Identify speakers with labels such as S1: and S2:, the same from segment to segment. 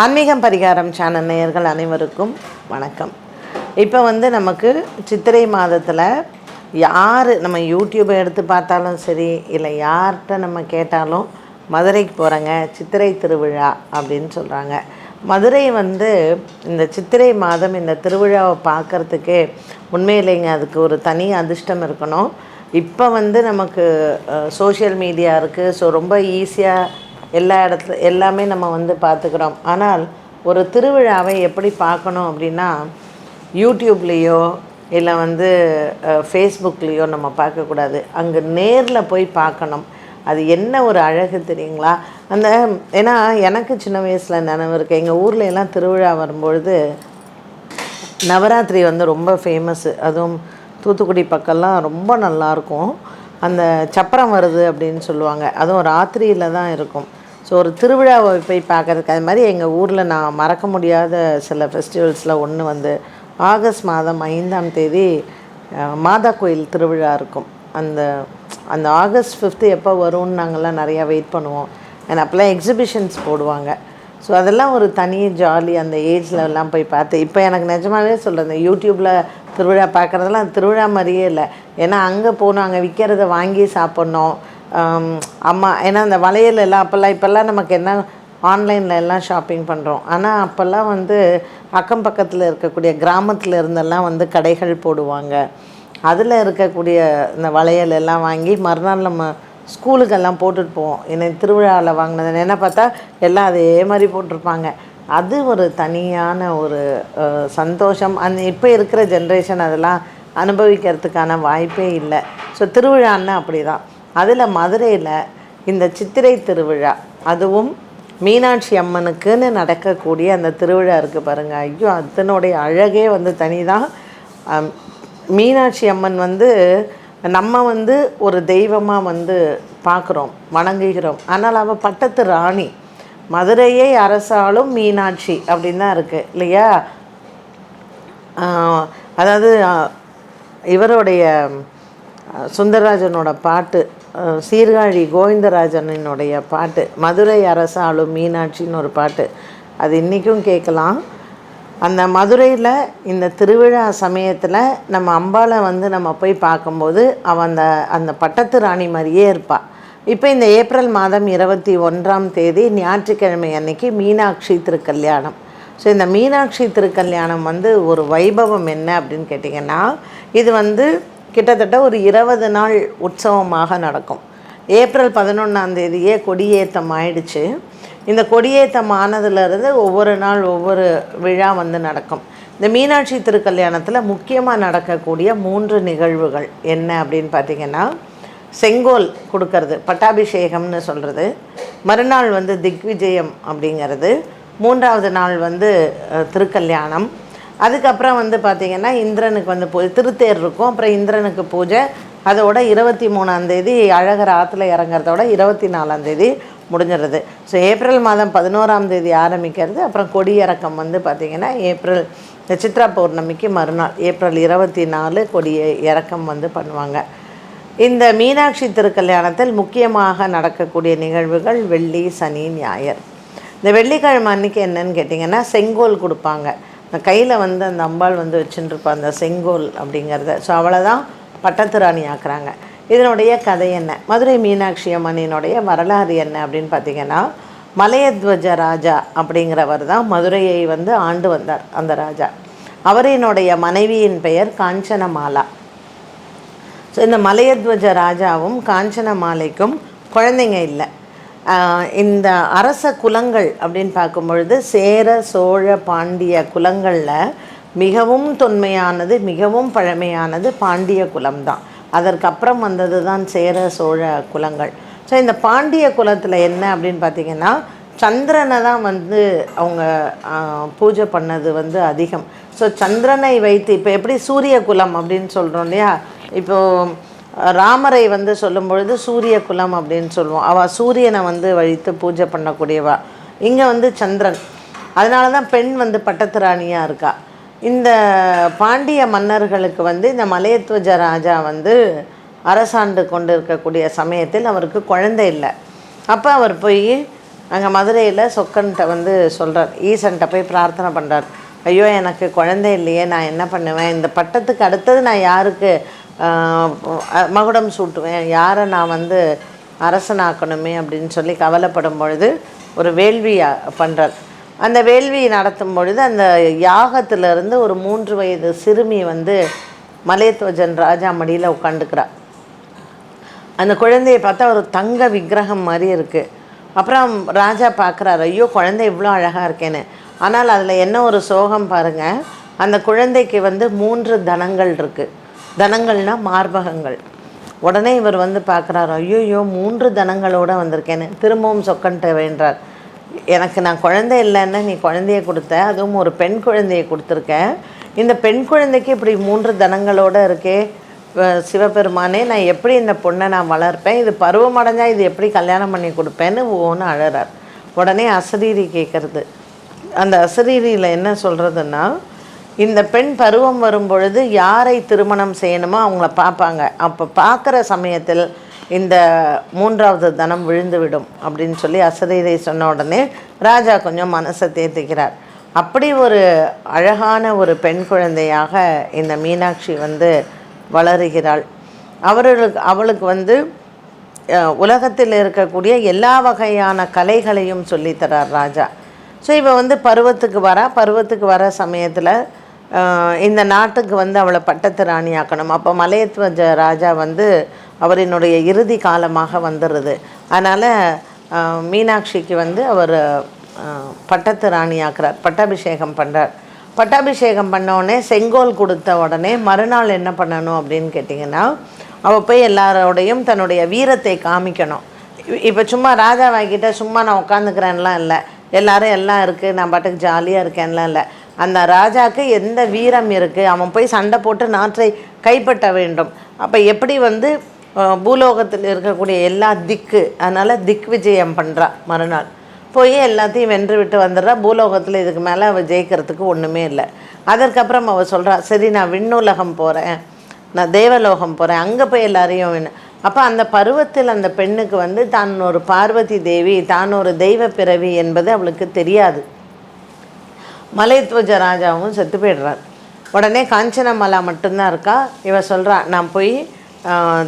S1: ஆன்மீகம் பரிகாரம் சேனல் நேயர்கள் அனைவருக்கும் வணக்கம். இப்போ வந்து நமக்கு சித்திரை மாதத்தில் யார் நம்ம யூடியூப்பை எடுத்து பார்த்தாலும் சரி இல்லை யார்கிட்ட நம்ம கேட்டாலும் மதுரைக்கு போகிறேங்க சித்திரை திருவிழா அப்படின்னு சொல்கிறாங்க மதுரை வந்து இந்த சித்திரை மாதம் இந்த திருவிழாவை பார்க்கறதுக்கே உண்மையிலேங்க அதுக்கு ஒரு தனி அதிர்ஷ்டம் இருக்கணும். இப்போ வந்து நமக்கு சோஷியல் மீடியா இருக்குது ஸோ ரொம்ப ஈஸியாக எல்லா இடத்துல எல்லாமே நம்ம வந்து பார்த்துக்கிறோம். ஆனால் ஒரு திருவிழாவை எப்படி பார்க்கணும் அப்படின்னா யூடியூப்லேயோ இல்லை வந்து ஃபேஸ்புக்லேயோ நம்ம பார்க்கக்கூடாது. அங்கே நேரில் போய் பார்க்கணும். அது என்ன ஒரு அழகு தெரியுங்களா? அந்த ஏன்னா எனக்கு சின்ன வயசில் நினைவு இருக்குது எங்கள் ஊரில் எல்லாம் திருவிழா வரும்பொழுது நவராத்திரி வந்து ரொம்ப ஃபேமஸ்ஸு அதுவும் தூத்துக்குடி பக்கம்லாம் ரொம்ப நல்லாயிருக்கும் அந்த சப்பரம் வருது அப்படின்னு சொல்லுவாங்க. அதுவும் ராத்திரியில் தான் இருக்கும். ஸோ ஒரு திருவிழாவை போய் பார்க்கறதுக்கு அது மாதிரி எங்கள் ஊரில் நான் மறக்க முடியாத சில ஃபெஸ்டிவல்ஸில் ஒன்று வந்து ஆகஸ்ட் மாதம் ஐந்தாம் தேதி மாதா கோயில் திருவிழா இருக்கும். அந்த அந்த ஆகஸ்ட் ஃபிஃப்த்து எப்போ வரும்னு நாங்கள்லாம் நிறையா வெயிட் பண்ணுவோம். ஏன்னா அப்போல்லாம் எக்ஸிபிஷன்ஸ் போடுவாங்க. ஸோ அதெல்லாம் ஒரு தனி ஜாலி அந்த ஏஜ்லலாம் போய் பார்த்து இப்போ எனக்கு நிஜமாவே சொல்கிறேன் யூடியூப்பில் திருவிழா பார்க்குறதெல்லாம் திருவிழா மாதிரியே இல்லை. ஏன்னா அங்கே போகணும் அங்கே விற்கிறத வாங்கி சாப்பிட்ணும். அம்மா ஏன்னா அந்த வளையல் எல்லாம் அப்போல்லாம் இப்போல்லாம் நமக்கு என்ன ஆன்லைனில் எல்லாம் ஷாப்பிங் பண்ணுறோம் ஆனால் அப்போல்லாம் வந்து அக்கம் பக்கத்தில் இருக்கக்கூடிய கிராமத்தில் இருந்தெல்லாம் வந்து கடைகள் போடுவாங்க. அதில் இருக்கக்கூடிய இந்த வளையல் எல்லாம் வாங்கி மறுநாள் நம்ம ஸ்கூலுக்கெல்லாம் போட்டுட்டு போவோம். என்னை திருவிழாவில் வாங்கினது என்ன பார்த்தா எல்லாம் அதே மாதிரி போட்டிருப்பாங்க. அது ஒரு தனியான ஒரு சந்தோஷம். அந்த இப்போ இருக்கிற ஜென்ரேஷன் அதெல்லாம் அனுபவிக்கிறதுக்கான வாய்ப்பே இல்லை. ஸோ திருவிழான்னா அப்படி தான் அதில் மதுரையில் இந்த சித்திரை திருவிழா அதுவும் மீனாட்சி அம்மனுக்குன்னு நடக்கக்கூடிய அந்த திருவிழா இருக்குது பாருங்கள் ஐயோ அதனுடைய அழகே வந்து தனி தான் மீனாட்சி அம்மன் வந்து நம்ம வந்து ஒரு தெய்வமாக வந்து பார்க்குறோம் வணங்குகிறோம். ஆனால் அவள் பட்டத்து ராணி. மதுரையை அரசாளும் மீனாட்சி அப்படின்னு தான் இருக்குது இல்லையா? அதாவது இவருடைய சுந்தரராஜனோட பாட்டு சீர்காழி கோவிந்தராஜனினுடைய பாட்டு மதுரை அரசாளும் மீனாட்சின்னு ஒரு பாட்டு. அது இன்றைக்கும் கேட்கலாம். அந்த மதுரையில் இந்த திருவிழா சமயத்தில் நம்ம அம்பாளை வந்து நம்ம போய் பார்க்கும்போது அவள் அந்த அந்த பட்டத்து ராணி மாதிரியே இருப்பாள் இப்போ இந்த ஏப்ரல் மாதம் இருபத்தி ஒன்றாம் தேதி ஞாயிற்றுக்கிழமை அன்னைக்கு மீனாட்சி திருக்கல்யாணம். ஸோ இந்த மீனாட்சி திருக்கல்யாணம் வந்து ஒரு வைபவம் என்ன அப்படின்னு கேட்டிங்கன்னா இது வந்து கிட்டத்தட்ட ஒரு இருபது நாள் உற்சவமாக நடக்கும். ஏப்ரல் பதினொன்றாம் தேதியே கொடியேற்றம் ஆயிடுச்சு. இந்த கொடியேற்றம் ஆனதுலேருந்து ஒவ்வொரு நாள் ஒவ்வொரு விழா வந்து நடக்கும். இந்த மீனாட்சி திருக்கல்யாணத்தில் முக்கியமாக நடக்கக்கூடிய மூன்று நிகழ்வுகள் என்ன அப்படின்னு பார்த்தீங்கன்னா செங்கோல் கொடுக்கறது பட்டாபிஷேகம்னு சொல்கிறது மறுநாள் வந்து திக்விஜயம் அப்படிங்கிறது மூன்றாவது நாள் வந்து திருக்கல்யாணம் அதுக்கப்புறம் வந்து பார்த்திங்கன்னா இந்திரனுக்கு வந்து திருத்தேர் இருக்கும். அப்புறம் இந்திரனுக்கு பூஜை. அதோட இருபத்தி மூணாந்தேதி அழகர் ஆற்றுல இறங்குறதோட இருபத்தி நாலாந்தேதி முடிஞ்சிடுறது. ஸோ ஏப்ரல் மாதம் பதினோராம் தேதி ஆரம்பிக்கிறது. அப்புறம் கொடியிறக்கம் வந்து பார்த்திங்கன்னா ஏப்ரல் இந்த சித்ரா பௌர்ணமிக்கு மறுநாள் ஏப்ரல் இருபத்தி நாலு கொடி இறக்கம் வந்து பண்ணுவாங்க. இந்த மீனாட்சி திருக்கல்யாணத்தில் முக்கியமாக நடக்கக்கூடிய நிகழ்வுகள் வெள்ளி சனி ஞாயிறு. இந்த வெள்ளிக்கிழமை அன்னைக்கு என்னன்னு கேட்டிங்கன்னா செங்கோல் கொடுப்பாங்க. கையில் வந்து அந்த அம்பாள் வந்து வச்சுட்டுருப்பா அந்த செங்கோல் அப்படிங்கிறத. ஸோ அவளை தான் பட்டத்துராணி ஆக்குறாங்க. இதனுடைய கதை என்ன? மதுரை மீனாட்சி அம்மனினுடைய வரலாறு என்ன அப்படின்னு பார்த்தீங்கன்னா மலையத்வஜ ராஜா அப்படிங்கிறவர் தான் மதுரையை வந்து ஆண்டு வந்தார் அந்த ராஜா. அவரினுடைய மனைவியின் பெயர் காஞ்சனமாலா. ஸோ இந்த மலையத்வஜ ராஜாவும் காஞ்சனமாலைக்கும் குழந்தைங்க இல்லை. இந்த அரச குலங்கள் அப்படின்னு பார்க்கும் பொழுது சேர சோழ பாண்டிய குலங்களில் மிகவும் தொன்மையானது மிகவும் பழமையானது பாண்டிய குலம்தான். அதற்கப்புறம் வந்தது தான் சேர சோழ குலங்கள். ஸோ இந்த பாண்டிய குலத்தில் என்ன அப்படின்னு பார்த்தீங்கன்னா சந்திரனை தான் வந்து அவங்க பூஜை பண்ணது வந்து அதிகம். ஸோ சந்திரனை வைத்து இப்போ எப்படி சூரிய குலம் அப்படின்னு சொல்கிறோம் இல்லையா? இப்போது ராமரை வந்து சொல்லும் பொழுது சூரிய குலம் அப்படின்னு சொல்லுவோம். அவள் சூரியனை வந்து வழித்து பூஜை பண்ணக்கூடியவா. இங்கே வந்து சந்திரன். அதனால தான் பெண் வந்து பட்டத்து ராணியாக இருக்கா. இந்த பாண்டிய மன்னர்களுக்கு வந்து இந்த மலையத்வஜ ராஜா வந்து அரசாண்டு கொண்டு இருக்கக்கூடிய சமயத்தில் அவருக்கு குழந்தை இல்லை. அப்போ அவர் போய் அங்கே மதுரையில் சொக்கன்கிட்ட வந்து சொல்கிறார் ஈசன்கிட்ட போய் பிரார்த்தனை பண்ணுறார் ஐயோ எனக்கு குழந்தை இல்லையே நான் என்ன பண்ணுவேன்? இந்த பட்டத்துக்கு அடுத்தது நான் யாருக்கு மகுடம் சூட்டுவேன்? யாரை நான் வந்து அரசனாக்கணுமே அப்படின்னு சொல்லி கவலைப்படும் பொழுது ஒரு வேள்வி பண்ணுறார் அந்த வேள்வி நடத்தும் பொழுது அந்த யாகத்திலிருந்து ஒரு மூன்று வயது சிறுமி வந்து மலையத்வஜன் ராஜா மடியில் உட்காந்துக்கிறார் அந்த குழந்தையை பார்த்தா ஒரு தங்க விக்கிரகம் மாதிரி இருக்குது அப்புறம் ராஜா பார்க்குறாரு ஐயோ குழந்தை இவ்வளோ அழகாக இருக்கேன்னு. ஆனால் அதில் என்ன ஒரு சோகம் பாருங்கள் அந்த குழந்தைக்கு வந்து மூன்று தனங்கள் இருக்குது தனங்கள்னால் மார்பகங்கள். உடனே இவர் வந்து பார்க்குறாரு ஐயோயோ மூன்று தனங்களோடு வந்திருக்கேன்னு. திரும்பவும் சொக்கன்ட்டு வேண்டார் எனக்கு நான் குழந்தை இல்லைன்னு நீ குழந்தைய கொடுத்த அதுவும் ஒரு பெண் குழந்தையை கொடுத்துருக்க. இந்த பெண் குழந்தைக்கு இப்படி மூன்று தனங்களோடு இருக்கே. சிவபெருமானே நான் எப்படி இந்த பொண்ணை நான் வளர்ப்பேன்? இது பருவம் இது எப்படி கல்யாணம் பண்ணி கொடுப்பேன்னு ஒவ்வொன்று அழறார். உடனே அசரீரி கேட்குறது அந்த அசரீரியில் என்ன சொல்கிறதுன்னா இந்த பெண் பருவம் வரும் பொழுது யாரை திருமணம் செய்யணுமோ அவங்கள பார்ப்பாங்க. அப்போ பார்க்குற சமயத்தில் இந்த மூன்றாவது தனம் விழுந்து விடும் அப்படின்னு சொல்லி அசரீரை சொன்ன உடனே ராஜா கொஞ்சம் மனசை தேர்த்திக்கிறார் அப்படி ஒரு அழகான ஒரு பெண் குழந்தையாக இந்த மீனாட்சி வந்து வளருகிறாள். அவர்களுக்கு அவளுக்கு வந்து உலகத்தில் இருக்கக்கூடிய எல்லா வகையான கலைகளையும் சொல்லித்தரார் ராஜா. ஸோ இவள் வந்து பருவத்துக்கு வரா. பருவத்துக்கு வர சமயத்தில் இந்த நாட்டுக்கு வந்து அவளை பட்டத்து ராணியாக்கணும். அப்போ மலையத்வஜ ராஜா வந்து அவரினுடைய இறுதி காலமாக வந்துடுது அதனால் மீனாட்சிக்கு வந்து அவர் பட்டத்து ராணியாக்குறார். பட்டாபிஷேகம் பண்ணுறார் பட்டாபிஷேகம் பண்ணோடனே செங்கோல் கொடுத்த உடனே மறுநாள் என்ன பண்ணணும் அப்படின்னு கேட்டிங்கன்னா அவள் போய் எல்லாரோடையும் தன்னுடைய வீரத்தை காமிக்கணும். இப்போ சும்மா ராஜாவாய்கிட்ட சும்மா நான் உட்காந்துக்கிறேன்லாம் இல்லை. எல்லாரும் எல்லாம் இருக்குது நான் பாட்டுக்கு ஜாலியாக இருக்கேன்லாம் இல்லை. அந்த ராஜாக்கு எந்த வீரம் இருக்குது அவன் போய் சண்டை போட்டு நாற்றை கைப்பற்ற வேண்டும். அப்போ எப்படி வந்து பூலோகத்தில் இருக்கக்கூடிய எல்லா திக்கு அதனால் திக் விஜயம் பண்ணுறா மறுநாள். போய் எல்லாத்தையும் வென்று விட்டு வந்துடுறா. பூலோகத்தில் இதுக்கு மேலே அவள் ஜெயிக்கிறதுக்கு ஒன்றுமே இல்லை. அதற்கப்புறம் அவள் சொல்கிறா சரி நான் விண்ணுலகம் போகிறேன் நான் தேவலோகம் போகிறேன் அங்கே போய் எல்லாரையும் அப்போ அந்த பருவத்தில் அந்த பெண்ணுக்கு வந்து தான் ஒரு பார்வதி தேவி தான் ஒரு தெய்வ பிறவி என்பது அவளுக்கு தெரியாது. மலைத்வஜ ராஜாவும் செத்து போயிடுறார். உடனே காஞ்சனமலா மட்டும்தான் இருக்கா? இவ சொல்கிறா நான் போய்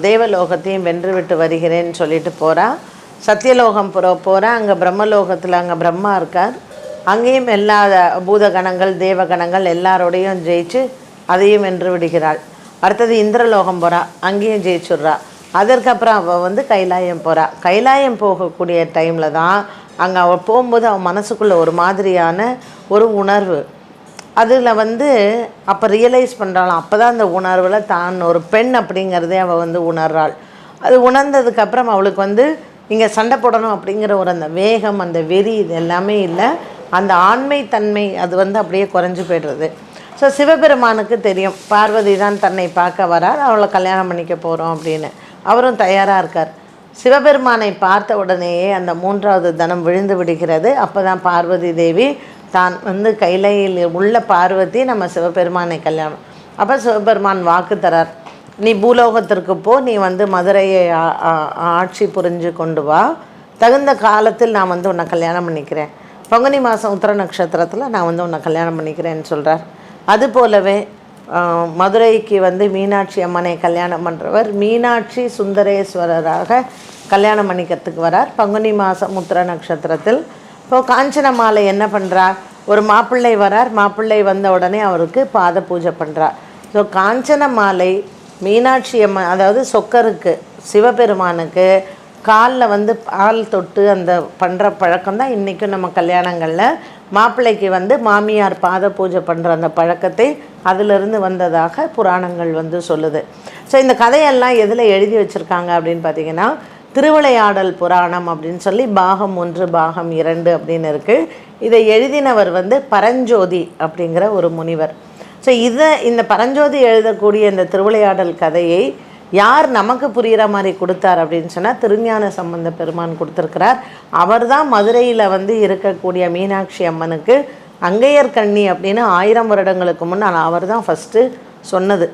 S1: தேவலோகத்தையும் வென்று விட்டு வருகிறேன்னு சொல்லிட்டு போகிறா சத்தியலோகம் புற போகிறா அங்கே பிரம்மலோகத்தில் அங்கே பிரம்மா இருக்கார். அங்கேயும் எல்லா பூதகணங்கள் தேவகணங்கள் எல்லாரோடையும் ஜெயிச்சு அதையும் வென்று விடுகிறாள். அடுத்தது இந்திரலோகம் போகிறா அங்கேயும் ஜெயிச்சுடுறா. அதற்கப்புறம் அவள் வந்து கைலாயம் போகிறா கைலாயம் போகக்கூடிய டைமில் தான் அங்கே அவள் போகும்போது அவள் மனசுக்குள்ளே ஒரு மாதிரியான ஒரு உணர்வு. அதில் வந்து அப்போ ரியலைஸ் பண்ணுறாளாம் அப்போ தான் அந்த உணர்வில் தான் ஒரு பெண் அப்படிங்கிறதே அவள் வந்து உணர்றாள். அது உணர்ந்ததுக்கப்புறம் அவளுக்கு வந்து இங்கே சண்டை போடணும் அப்படிங்கிற ஒரு அந்த வேகம் அந்த வெறி இது எல்லாமே இல்லை. அந்த ஆண்மை தன்மை அது வந்து அப்படியே குறைஞ்சி போய்டுறது. ஸோ சிவபெருமானுக்கு தெரியும். பார்வதி தான் தன்னை பார்க்க வரார். அவளை கல்யாணம் பண்ணிக்க போகிறோம் அப்படின்னு. அவரும் தயாராக இருக்கார். சிவபெருமானை பார்த்த உடனேயே அந்த மூன்றாவது தனம் விழுந்து விடுகிறது. அப்போ தான் பார்வதி தேவி தான் வந்து கைலையில் உள்ள பார்வதி நம்ம சிவபெருமானை கல்யாணம். அப்போ சிவபெருமான் வாக்கு தரார். நீ பூலோகத்திற்கு போ நீ வந்து மதுரையை ஆட்சி புரிஞ்சு கொண்டு வா. தகுந்த காலத்தில் நான் வந்து உன்னை கல்யாணம் பண்ணிக்கிறேன். பங்குனி மாதம் உத்தர நட்சத்திரத்தில் நான் வந்து உன்னை கல்யாணம் பண்ணிக்கிறேன்னு சொல்கிறார் அது போலவே மதுரைக்கு வந்து மீனாட்சி அம்மனை கல்யாணம் பண்ணுறவர் மீனாட்சி சுந்தரேஸ்வரராக கல்யாணம் பண்ணிக்கிறதுக்கு வரார். பங்குனி மாதம் முத்திர நட்சத்திரத்தில். இப்போ காஞ்சன மாலை என்ன பண்ணுறார் ஒரு மாப்பிள்ளை வரார். மாப்பிள்ளை வந்த உடனே அவருக்கு பாத பூஜை பண்ணுறார் ஸோ காஞ்சன மாலை மீனாட்சி அம்மன் அதாவது சொக்கருக்கு சிவபெருமானுக்கு காலில் வந்து பால் தொட்டு அந்த பண்ணுற பழக்கம் தான் இன்றைக்கும் நம்ம கல்யாணங்களில். மாப்பிள்ளைக்கு வந்து மாமியார் பாத பூஜை பண்ணுற அந்த பழக்கத்தை அதிலிருந்து வந்ததாக புராணங்கள் வந்து சொல்லுது. ஸோ இந்த கதையெல்லாம் எதில் எழுதி வச்சுருக்காங்க அப்படின்னு பார்த்தீங்கன்னா திருவிளையாடல் புராணம் அப்படின்னு சொல்லி பாகம் ஒன்று பாகம் இரண்டு அப்படின்னு இருக்குது இதை எழுதினவர் வந்து பரஞ்சோதி அப்படிங்கிற ஒரு முனிவர். ஸோ இதை இந்த பரஞ்சோதி எழுதக்கூடிய இந்த திருவிளையாடல் கதையை யார் நமக்கு புரிகிற மாதிரி கொடுத்தார் அப்படின்னு சொன்னால் திருஞான சம்பந்த பெருமான் கொடுத்துருக்கிறார். அவர் தான் மதுரையில் வந்து இருக்கக்கூடிய மீனாட்சி அம்மனுக்கு அங்கையர் கண்ணி அப்படின்னு ஆயிரம் வருடங்களுக்கு முன்னால் அவர் தான் ஃபஸ்ட்டு சொன்னது.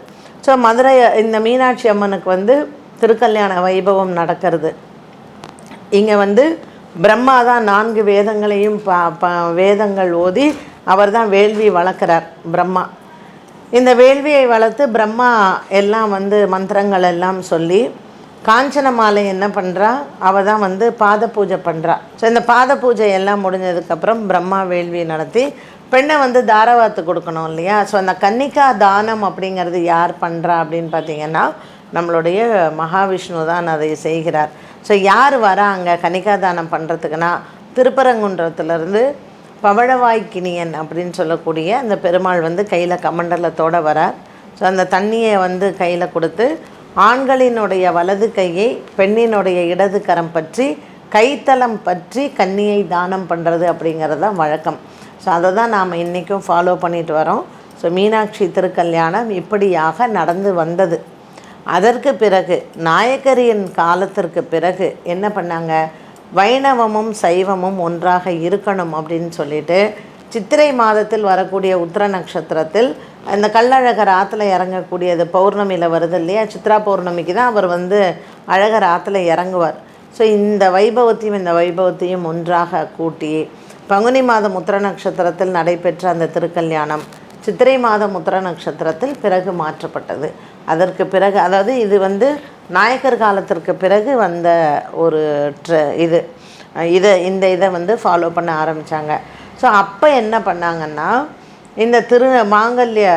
S1: ஸோ மதுரை இந்த மீனாட்சி அம்மனுக்கு வந்து திருக்கல்யாண வைபவம் நடக்கிறது. இங்கே வந்து பிரம்மா தான் நான்கு வேதங்களையும் ப ப வேதங்கள் ஓதி அவர் தான் வேள்வி வளர்க்குறார் பிரம்மா. இந்த வேள்வியை வளர்த்து பிரம்மா எல்லாம் வந்து மந்திரங்கள் எல்லாம் சொல்லி காஞ்சன மாலை என்ன பண்ணுறா அவள் தான் வந்து பாத பூஜை பண்ணுறா ஸோ இந்த பாத பூஜை எல்லாம் முடிஞ்சதுக்கப்புறம் பிரம்மா வேள்வி நடத்தி பெண்ணை வந்து தாரவாத்து கொடுக்கணும் இல்லையா? ஸோ அந்த கன்னிக்கா தானம் அப்படிங்கிறது யார் பண்ணுறா அப்படின்னு பார்த்தீங்கன்னா நம்மளுடைய மகாவிஷ்ணு தான் அதை செய்கிறார். ஸோ யார் வராங்க கன்னிகா தானம் பண்ணுறதுக்குன்னா திருப்பரங்குன்றத்துலேருந்து பவழவாய்க்கினியன் அப்படின்னு சொல்லக்கூடிய அந்த பெருமாள் வந்து கையில் கமண்டலத்தோடு வரார். ஸோ அந்த தண்ணியை வந்து கையில் கொடுத்து ஆண்களினுடைய வலது கையை பெண்ணினுடைய இடது கரம் பற்றி கைத்தலம் பற்றி கன்னியை தானம் பண்ணுறது அப்படிங்கிறது தான் வழக்கம். ஸோ அதை தான் நாம் இன்றைக்கும் ஃபாலோ பண்ணிட்டு வரோம். ஸோ மீனாட்சி திருக்கல்யாணம் இப்படியாக நடந்து வந்தது. அதற்கு பிறகு நாயக்கரியின் காலத்திற்கு பிறகு என்ன பண்ணாங்க? வைணவமும் சைவமும் ஒன்றாக இருக்கணும் அப்படின்னு சொல்லிட்டு சித்திரை மாதத்தில் வரக்கூடிய உத்திர நட்சத்திரத்தில் அந்த கள்ளழகர் ஆற்றுல இறங்கக்கூடியது பௌர்ணமியில் வருது இல்லையா? சித்ரா பௌர்ணமிக்கு தான் அவர் வந்து அழகர் ஆற்றுல இறங்குவார். ஸோ இந்த வைபவத்தையும் இந்த வைபவத்தையும் ஒன்றாக கூட்டி பங்குனி மாதம் உத்திர நட்சத்திரத்தில் நடைபெற்ற அந்த திருக்கல்யாணம் சித்திரை மாதம் உத்திர நட்சத்திரத்தில் பிறகு மாற்றப்பட்டது. அதற்கு பிறகு அதாவது இது வந்து நாயக்கர் காலத்திற்கு பிறகு வந்த ஒரு ட்ர இது இதை இந்த இதை வந்து ஃபாலோ பண்ண ஆரம்பித்தாங்க ஸோ அப்போ என்ன பண்ணாங்கன்னா இந்த திரு மாங்கல்ய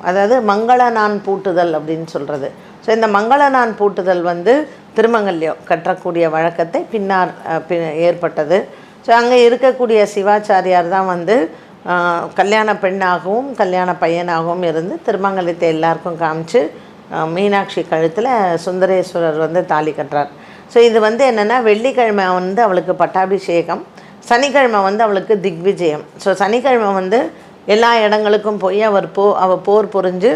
S1: அதாவது மங்களநான் பூட்டுதல் அப்படின்னு சொல்கிறது ஸோ இந்த மங்களநான் பூட்டுதல் வந்து திருமங்கல்யம் கட்டக்கூடிய வழக்கத்தை பின்னார் ஏற்பட்டது. ஸோ அங்கே இருக்கக்கூடிய சிவாச்சாரியார் தான் வந்து கல்யாண பெண்ணாகவும் கல்யாண பையனாகவும் இருந்து திருமங்கலத்தை எல்லாருக்கும் காமிச்சு மீனாட்சி கழுத்தில் சுந்தரேஸ்வரர் வந்து தாலி கட்டுறார். ஸோ இது வந்து என்னென்னா வெள்ளிக்கிழமை வந்து அவளுக்கு பட்டாபிஷேகம் சனிக்கிழமை வந்து அவளுக்கு திக்விஜயம். ஸோ சனிக்கிழமை வந்து எல்லா இடங்களுக்கும் போய் அவர் போ அவள் போர் புரிஞ்சு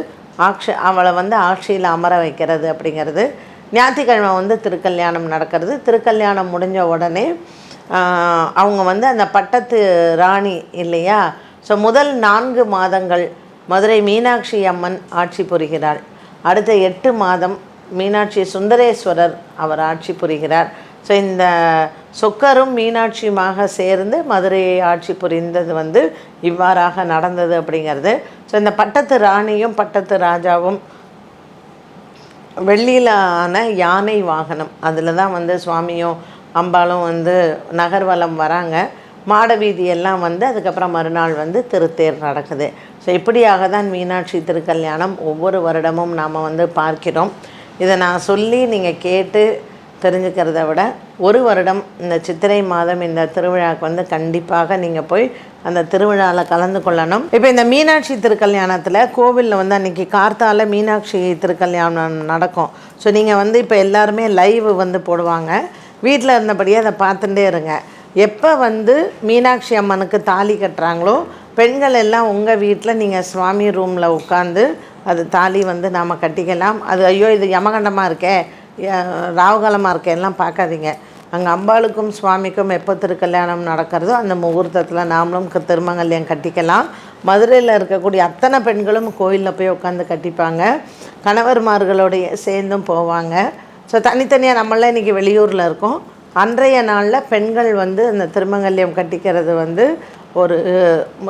S1: ஆட்சி அவளை வந்து ஆட்சியில் அமர வைக்கிறது அப்படிங்கிறது. ஞாயிற்றுக்கிழமை வந்து திருக்கல்யாணம் நடக்கிறது. திருக்கல்யாணம் முடிஞ்ச உடனே அவங்க வந்து அந்த பட்டத்து ராணி இல்லையா? ஸோ முதல் நான்கு மாதங்கள் மதுரை மீனாட்சி அம்மன் ஆட்சி புரிகிறாள். அடுத்த எட்டு மாதம் மீனாட்சி சுந்தரேஸ்வரர் அவர் ஆட்சி புரிகிறார். ஸோ இந்த சொக்கரும் மீனாட்சியுமாக சேர்ந்து மதுரையை ஆட்சி புரிந்தது வந்து இவ்வாறாக நடந்தது அப்படிங்கிறது. ஸோ இந்த பட்டத்து ராணியும் பட்டத்து ராஜாவும் வெள்ளியிலான யானை வாகனம். அதில் தான் வந்து சுவாமியும் அம்பாளும் வந்து நகர்வலம் வராங்க. மாட வீதி எல்லாம் வந்து அதுக்கப்புறம் மறுநாள் வந்து திருத்தேர் நடக்குது. ஸோ இப்படியாக தான் மீனாட்சி திருக்கல்யாணம் ஒவ்வொரு வருடமும் நாம் வந்து பார்க்கிறோம். இதை நான் சொல்லி நீங்கள் கேட்டு தெரிஞ்சுக்கிறத விட ஒரு வருடம் இந்த சித்திரை மாதம் இந்த திருவிழாவுக்கு வந்து கண்டிப்பாக நீங்கள் போய் அந்த திருவிழாவில் கலந்து கொள்ளணும். இப்போ இந்த மீனாட்சி திருக்கல்யாணத்தில் கோவிலில் வந்து அன்றைக்கி கார்த்தால மீனாட்சி திருக்கல்யாணம் நடக்கும். ஸோ நீங்கள் வந்து இப்போ எல்லாருமே லைவ் வந்து போடுவாங்க. வீட்டில் இருந்தபடியே அதை பார்த்துட்டே இருங்க. எப்போ வந்து மீனாட்சி அம்மனுக்கு தாலி கட்டுறாங்களோ பெண்கள் எல்லாம் உங்கள் வீட்டில் நீங்கள் சுவாமி ரூமில் உட்காந்து அது தாலி வந்து நாம் கட்டிக்கலாம். அது ஐயோ இது யமகண்டமாக இருக்கே ய- இருக்கே எல்லாம் பார்க்காதீங்க அங்கே அம்பாளுக்கும் சுவாமிக்கும் எப்போ திருக்கல்யாணம் நடக்கிறதோ அந்த முகூர்த்தத்தில் நாமளும் திருமங்கல்யம் கட்டிக்கலாம். மதுரையில் இருக்கக்கூடிய அத்தனை பெண்களும் கோயிலில் போய் உட்காந்து கட்டிப்பாங்க. கணவர்மார்களோடைய சேர்ந்தும் போவாங்க. ஸோ தனித்தனியாக நம்மளாம் இன்றைக்கி வெளியூரில் இருக்கோம். அன்றைய நாளில் பெண்கள் வந்து அந்த திருமங்கல்யம் கட்டிக்கிறது வந்து ஒரு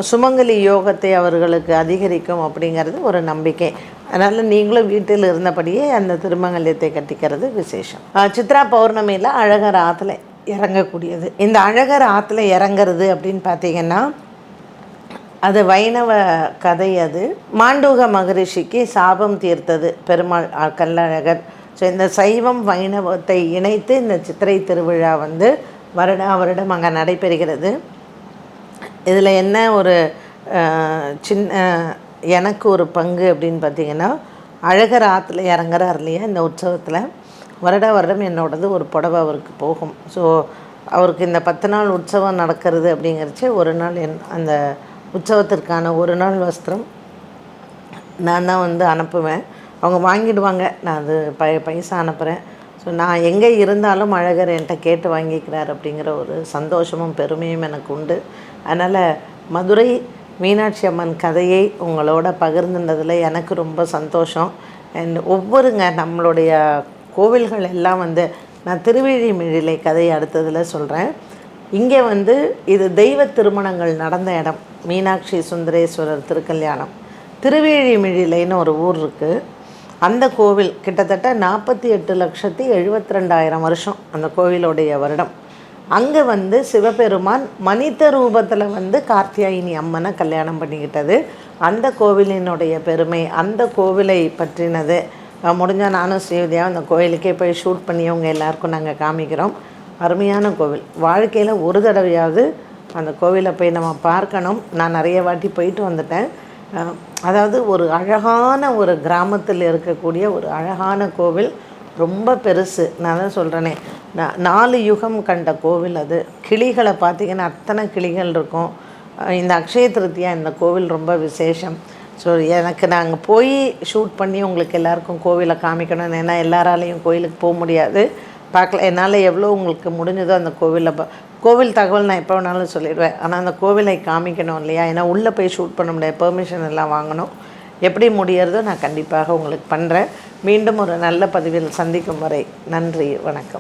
S1: சுமங்கலி யோகத்தை அவர்களுக்கு அதிகரிக்கும் அப்படிங்கிறது ஒரு நம்பிக்கை. அதனால் நீங்களும் வீட்டில் இருந்தபடியே அந்த திருமங்கல்யத்தை கட்டிக்கிறது விசேஷம். சித்ரா பௌர்ணமியில் அழகர் ஆற்றுல இறங்கக்கூடியது. இந்த அழகர் ஆற்றுல இறங்குறது அப்படின்னு பார்த்தீங்கன்னா அது வைணவ கதை அது. மாண்டூக மகரிஷிக்கு சாபம் தீர்த்தது பெருமாள் அ, ஸோ இந்த சைவம் வைணவத்தை இணைத்து இந்த சித்திரை திருவிழா வந்து வருடா வருடம் அங்கே நடைபெறுகிறது. இதில் என்ன ஒரு சின்ன எனக்கு ஒரு பங்கு அப்படின்னு பார்த்தீங்கன்னா அழகர் ஆற்றுல இறங்குறார் இல்லையா இந்த உற்சவத்தில். வருட வருடம் என்னோடது ஒரு புடவை அவருக்கு போகும். ஸோ அவருக்கு இந்த பத்து நாள் உற்சவம் நடக்கிறது அப்படிங்கிறச்சு ஒரு நாள் என் அந்த உற்சவத்திற்கான ஒரு நாள் வஸ்திரம். நான் தான் வந்து அனுப்புவேன். அவங்க வாங்கிடுவாங்க. நான் அது ப பைசா அனுப்புகிறேன் ஸோ நான் எங்கே இருந்தாலும் அழகர் என்கிட்ட கேட்டு வாங்கிக்கிறார் அப்படிங்கிற ஒரு சந்தோஷமும் பெருமையும் எனக்கு உண்டு. அதனால் மதுரை மீனாட்சி அம்மன் கதையை உங்களோட பகிர்ந்துனதில் எனக்கு ரொம்ப சந்தோஷம். அண்ட் ஒவ்வொருங்க நம்மளுடைய கோவில்கள் எல்லாம் வந்து நான் திருவிழிமிழிலை கதையை அடுத்ததில் சொல்கிறேன் இங்கே வந்து இது தெய்வ திருமணங்கள் நடந்த இடம். மீனாட்சி சுந்தரேஸ்வரர் திருக்கல்யாணம். திருவேழிமிழிலைன்னு ஒரு ஊர் இருக்குது அந்த கோவில் கிட்டத்தட்ட நாற்பத்தி எட்டு லட்சத்தி எழுபத்தி ரெண்டாயிரம் வருஷம் அந்த கோவிலுடைய வருடம். அங்கே வந்து சிவபெருமான் மனித ரூபத்தில் வந்து கார்த்தியாயினி அம்மனை கல்யாணம் பண்ணிக்கிட்டது. அந்த கோவிலினுடைய பெருமை அந்த கோவிலை பற்றினது. முடிஞ்சால் நானும் ஸ்ரீவித்யாவும் அந்த கோவிலுக்கே போய் ஷூட் பண்ணி அவங்க எல்லாருக்கும் நாங்கள் காமிக்கிறோம். அருமையான கோவில். வாழ்க்கையில் ஒரு தடவையாவது அந்த கோவிலை போய் நம்ம பார்க்கணும். நான் நிறைய வாட்டி போயிட்டு வந்துட்டேன். அதாவது ஒரு அழகான ஒரு கிராமத்தில் இருக்கக்கூடிய ஒரு அழகான கோவில் ரொம்ப பெருசு. நான் தான் சொல்கிறேனே நாலு யுகம் கண்ட கோவில் அது. கிளிகளை பார்த்தீங்கன்னா அத்தனை கிளிகள் இருக்கும். இந்த அக்ஷய திருத்தியா இந்த கோவில் ரொம்ப விசேஷம். ஸோ எனக்கு நாங்கள் போய் ஷூட் பண்ணி உங்களுக்கு எல்லாருக்கும் கோவிலை காமிக்கணும் ஏன்னா எல்லாராலையும் கோயிலுக்கு போக முடியாது. பார்க்கல என்னால் எவ்வளோ உங்களுக்கு முடிஞ்சதோ அந்த கோவிலில் கோவில் தகவல் நான் எப்போ வேணாலும் சொல்லிடுவேன். ஆனால் அந்த கோவிலை காமிக்கணும் இல்லையா? ஏன்னா உள்ளே போய் ஷூட் பண்ண முடியாது. பெர்மிஷன் எல்லாம் வாங்கணும். எப்படி முடியறதோ நான் கண்டிப்பாக உங்களுக்கு பண்ணுறேன் மீண்டும் ஒரு நல்ல பதிவில் சந்திக்கும் வரை நன்றி வணக்கம்.